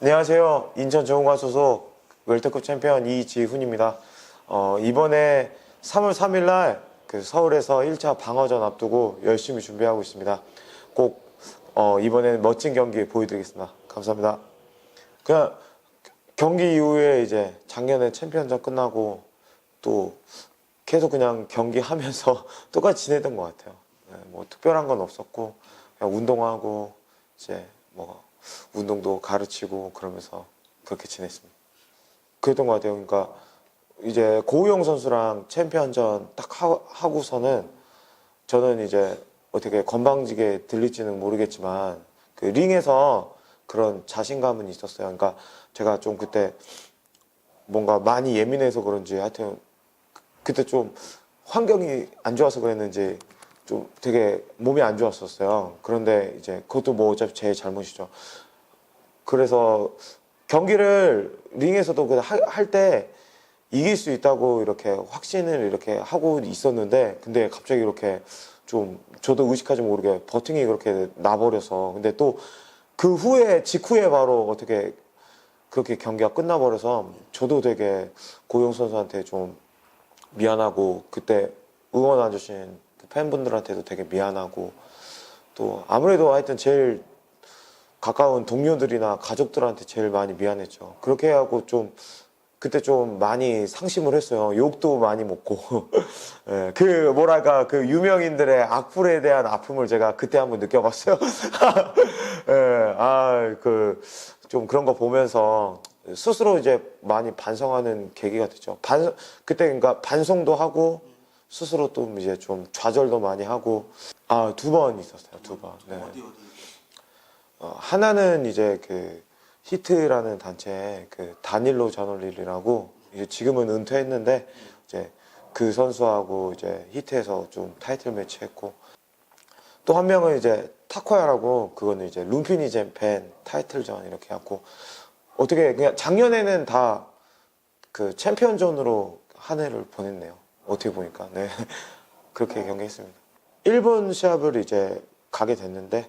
안녕하세요. 인천 정우가 소속 웰터컵 챔피언 이지훈입니다. 어, 이번에 3월 3일 날그 서울에서 1차 방어전 앞두고 열심히 준비하고 있습니다. 꼭 어, 이번에는 멋진 경기 보여드리겠습니다. 감사합니다. 그냥 경기 이후에 이제 작년에 챔피언전 끝나고 또 계속 그냥 경기하면서 똑같이 지내던 것 같아요. 네, 뭐 특별한 건 없었고 그냥 운동하고 이제 뭐 운동도 가르치고 그러면서 그렇게 지냈습니다. 그랬던 것 같아요. 그러니까 이제 고우영 선수랑 챔피언전 딱 하- 하고서는 저는 이제 어떻게 건방지게 들릴지는 모르겠지만 그 링에서 그런 자신감은 있었어요. 그러니까 제가 좀 그때 뭔가 많이 예민해서 그런지 하여튼 그- 그때 좀 환경이 안 좋아서 그랬는지 좀 되게 몸이 안 좋았었어요. 그런데 이제 그것도 뭐 어차피 제 잘못이죠. 그래서 경기를 링에서도 할 때 이길 수 있다고 이렇게 확신을 이렇게 하고 있었는데 근데 갑자기 이렇게 좀 저도 의식하지 모르게 버팅이 그렇게 나버려서 근데 또 그 후에 직후에 바로 어떻게 그렇게 경기가 끝나버려서 저도 되게 고용 선수한테 좀 미안하고 그때 응원해 주신 그 팬분들한테도 되게 미안하고 또 아무래도 하여튼 제일 가까운 동료들이나 가족들한테 제일 많이 미안했죠. 그렇게 하고 좀 그때 좀 많이 상심을 했어요. 욕도 많이 먹고. 예, 그 뭐랄까 그 유명인들의 악플에 대한 아픔을 제가 그때 한번 느껴봤어요. 예, 아그 좀 그런 거 보면서 스스로 이제 많이 반성하는 계기가 됐죠. 반 그때 그러니까 반성도 하고 스스로 또 이제 좀 좌절도 많이 하고 아 두 번 있었어요. 두 번. 네. 어디 어디 어, 하나는 이제 그 히트라는 단체 그 다닐로 자놀릴이라고 이제 지금은 은퇴했는데 이제 그 선수하고 이제 히트에서 좀 타이틀 매치 했고 또 한 명은 이제 타코야라고 그거는 이제 룸피니 잼팬 타이틀전 이렇게 하고 어떻게 그냥 작년에는 다 그 챔피언전으로 한 해를 보냈네요. 어떻게 보니까 네 그렇게 경기했습니다. 일본 시합을 이제 가게 됐는데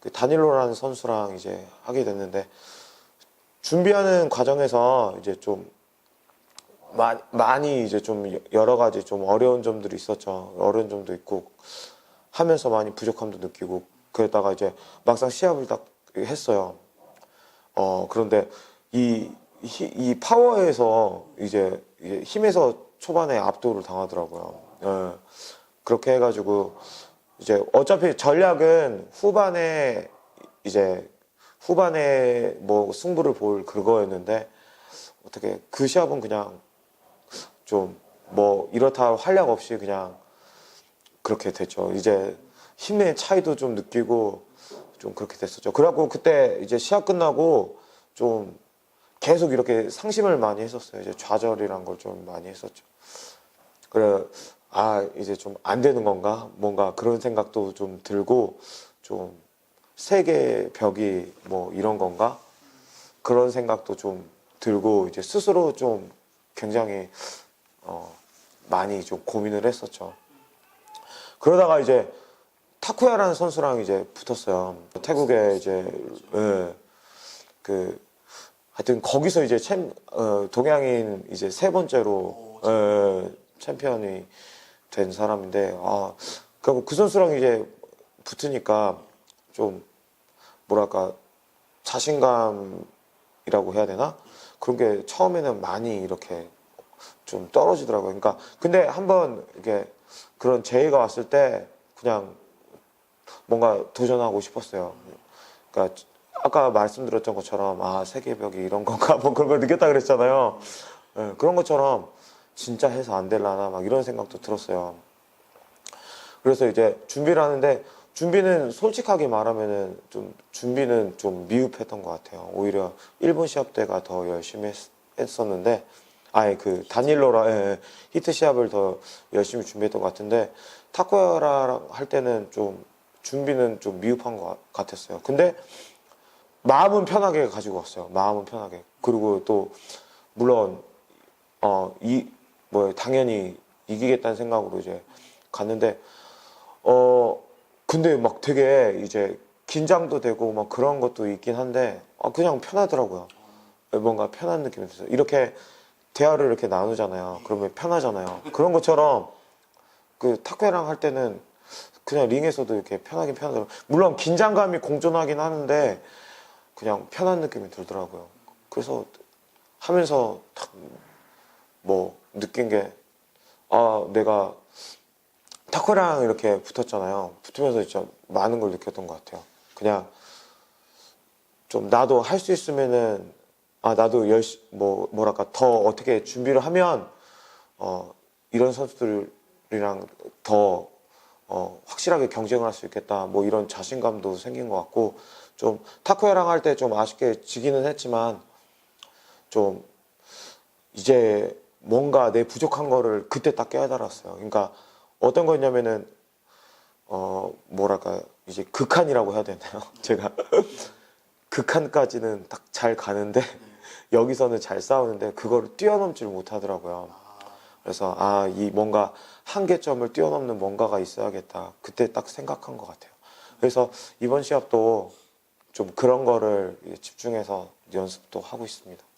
그 다닐로라는 선수랑 이제 하게 됐는데 준비하는 과정에서 이제 좀 마- 많이 이제 좀 여러 가지 좀 어려운 점들이 있었죠. 어려운 점도 있고 하면서 많이 부족함도 느끼고 그러다가 이제 막상 시합을 딱 했어요. 어 그런데 이, 히- 이 파워에서 이제 힘에서 초반에 압도를 당하더라고요. 예. 그렇게 해가지고 이제 어차피 전략은 후반에 이제 후반에 뭐 승부를 볼 그거였는데 어떻게 그 시합은 그냥 좀 뭐 이렇다 활약 없이 그냥 그렇게 됐죠. 이제 힘의 차이도 좀 느끼고 좀 그렇게 됐었죠. 그래갖고 그때 이제 시합 끝나고 좀 계속 이렇게 상심을 많이 했었어요. 이제 좌절이란 걸 좀 많이 했었죠. 그래 아 이제 좀 안 되는 건가 뭔가 그런 생각도 좀 들고 좀 세계 벽이 뭐 이런 건가 그런 생각도 좀 들고 이제 스스로 좀 굉장히 어 많이 좀 고민을 했었죠. 그러다가 이제 타쿠야라는 선수랑 이제 붙었어요. 태국에 이제 예, 그 하여튼 거기서 이제 챔 어, 동양인 이제 세 번째로 예, 챔피언이 된 사람인데 아 그리고 그 선수랑 이제 붙으니까 좀 뭐랄까 자신감이라고 해야 되나 그런 게 처음에는 많이 이렇게 좀 떨어지더라고요. 그러니까 근데 한번 이렇게 그런 재해가 왔을 때 그냥 뭔가 도전하고 싶었어요. 그러니까 아까 말씀드렸던 것처럼 아 세계벽이 이런 건가 뭐 그런 걸 느꼈다 그랬잖아요. 예, 그런 것처럼 진짜 해서 안 될라나 막 이런 생각도 들었어요. 그래서 이제 준비를 하는데 준비는 솔직하게 말하면은 좀 준비는 좀 미흡했던 것 같아요. 오히려 일본 시합 때가 더 열심히 했, 었는데 아예 그 다닐로라 예, 예, 히트 시합을 더 열심히 준비했던 것 같은데 타코야랑 할 때는 좀 준비는 좀 미흡한 것 같았어요. 근데 마음은 편하게 가지고 왔어요. 마음은 편하게. 그리고 또 물론 어 이 뭐 당연히 이기겠다는 생각으로 이제 갔는데 어 근데 막 되게 이제 긴장도 되고 막 그런 것도 있긴 한데 아, 그냥 편하더라고요. 뭔가 편한 느낌이 들어요. 이렇게 대화를 이렇게 나누잖아요. 그러면 편하잖아요. 그런 것처럼 그 탁구랑 할 때는 그냥 링에서도 이렇게 편하긴 편하더라고요. 물론 긴장감이 공존하긴 하는데 그냥 편한 느낌이 들더라고요. 그래서 하면서 딱 뭐 느낀 게 아 내가 타코랑 이렇게 붙었잖아요. 붙으면서 진짜 많은 걸 느꼈던 것 같아요. 그냥 좀 나도 할 수 있으면은 아 나도 열시 뭐 뭐랄까 더 어떻게 준비를 하면 어 이런 선수들이랑 더 어, 확실하게 경쟁을 할 수 있겠다. 뭐 이런 자신감도 생긴 것 같고 좀 타코야랑 할 때 좀 아쉽게 지기는 했지만 좀 이제 뭔가 내 부족한 거를 그때 딱 깨달았어요. 그러니까 어떤 거였냐면은 어 뭐랄까 이제 극한이라고 해야 되나요? 제가 극한까지는 딱 잘 가는데 여기서는 잘 싸우는데 그거를 뛰어넘지를 못하더라고요. 그래서 아 이 뭔가 한계점을 뛰어넘는 뭔가가 있어야겠다. 그때 딱 생각한 것 같아요. 그래서 이번 시합도 좀 그런 거를 집중해서 연습도 하고 있습니다.